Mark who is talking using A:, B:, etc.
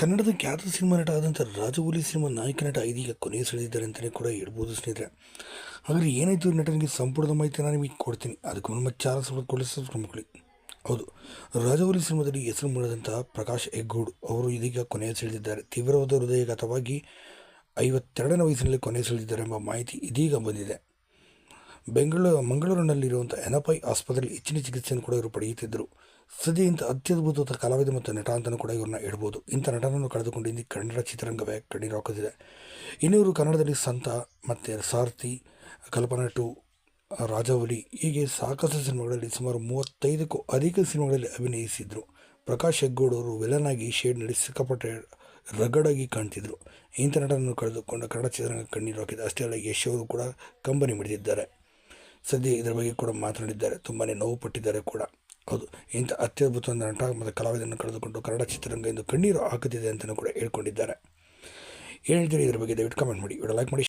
A: ಕನ್ನಡದ ಖ್ಯಾತ ಸಿನಿಮಾ ನಟ ಆದಂಥ ರಾಜಮೌಳಿ ಸಿನಿಮಾ ನಾಯಕ ನಟ ಇದೀಗ ಕೊನೆಯ ಸೆಳೆದಿದ್ದಾರೆ ಅಂತಲೇ ಕೂಡ ಹೇಳ್ಬೋದು ಸ್ನೇಹಿತರೆ. ಹಾಗಾದರೆ ಏನಾಯಿತು ನಟನಿಗೆ ಸಂಪೂರ್ಣ ಮಾಹಿತಿ ನಾನು ನಿಮಗೆ ಕೊಡ್ತೀನಿ. ಅದಕ್ಕೆ ಮುನ್ನ ಚಾನಲ್ ಸಬ್ಸ್ಕ್ರೈಬ್ ಸಬ್ಸ್ಕ್ರೈಬ್ ಹೌದು, ರಾಜಮೌಳಿ ಸಿನಿಮಾದಲ್ಲಿ ಹೆಸರು ಮಾಡಿದಂಥ ಪ್ರಕಾಶ್ ಹೆಗ್ಗೋಡು ಅವರು ಇದೀಗ ಕೊನೆಯ ಸೆಳೆದಿದ್ದಾರೆ. ತೀವ್ರವಾದ ಹೃದಯಘಾತವಾಗಿ ಐವತ್ತೆರಡನೇ ವಯಸ್ಸಿನಲ್ಲಿ ಕೊನೆ ಸೆಳೆದಿದ್ದಾರೆ ಎಂಬ ಮಾಹಿತಿ ಇದೀಗ ಬಂದಿದೆ. ಬೆಂಗಳೂರು, ಮಂಗಳೂರಿನಲ್ಲಿರುವಂಥ ಎನಪೈ ಆಸ್ಪತ್ರೆಯಲ್ಲಿ ಹೆಚ್ಚಿನ ಚಿಕಿತ್ಸೆಯನ್ನು ಕೂಡ ಇವರು ಪಡೆಯುತ್ತಿದ್ದರು. ಸದ್ಯ ಇಂಥ ಅತ್ಯದ್ಭುತ ಕಲಾವಿದ ಮತ್ತು ನಟ ಅಂತಲೂ ಕೂಡ ಇವ್ರನ್ನ ಹೇಳ್ಬೋದು ಇಂಥ ನಟನನ್ನು ಕಳೆದುಕೊಂಡು ಕನ್ನಡ ಚಿತ್ರರಂಗವೇ ಕಣ್ಣೀರು ಹಾಕುತ್ತಿದೆ ಇನ್ನು ಇವರು ಕನ್ನಡದಲ್ಲಿ ಸಂತ ಮತ್ತು ಸಾರಥಿ ಕಲ್ಪನಾ ಟು ರಾಜವಲಿ ಹೀಗೆ ಸಾಕಷ್ಟು ಸಿನಿಮಾಗಳಲ್ಲಿ ಸುಮಾರು ಮೂವತ್ತೈದಕ್ಕೂ ಅಧಿಕ ಸಿನಿಮಾಗಳಲ್ಲಿ ಅಭಿನಯಿಸಿದರು. ಪ್ರಕಾಶ್ ಹೆಗ್ಗೋಡು ಅವರು ವಿಲನ್ ಆಗಿ ಶೇಡ್ ನಡೆಸಿ ಸಿಕ್ಕಾಪಟ್ಟೆ ರಗಡಾಗಿ ಕಾಣ್ತಿದ್ರು. ಇಂಥ ನಟನನ್ನು ಕಳೆದುಕೊಂಡು ಕನ್ನಡ ಚಿತ್ರರಂಗ ಕಣ್ಣೀರು ಹಾಕಿದೆ. ಅಷ್ಟೇ ಅಲ್ಲ, ಯಶ್ ಅವರು ಕೂಡ ಕಂಬನಿ ಮಿಡಿದಿದ್ದಾರೆ. ಸದ್ಯ ಇದರ ಬಗ್ಗೆ ಕೂಡ ಮಾತನಾಡಿದ್ದಾರೆ. ತುಂಬಾ ನೋವು ಪಟ್ಟಿದ್ದಾರೆ ಕೂಡ. ಹೌದು. ಇಂಥ ಅತ್ಯದ್ಭುತ ನಟ ಮತ್ತು ಕಲಾವಿದನ್ನು ಕಳೆದುಕೊಂಡು ಕನ್ನಡ ಚಿತ್ರರಂಗ ಇಂದು ಕಣ್ಣೀರು ಹಾಕುತ್ತಿದೆ ಅಂತಲೂ ಕೂಡ ಹೇಳ್ಕೊಂಡಿದ್ದಾರೆ. ಏನು ಹೇಳ್ತೀರಿ ಇದ್ರ ಬಗ್ಗೆ ದಯವಿಟ್ಟು ಕಮೆಂಟ್ ಮಾಡಿ. ವಿಡಿಯೋ ಲೈಕ್ ಮಾಡಿ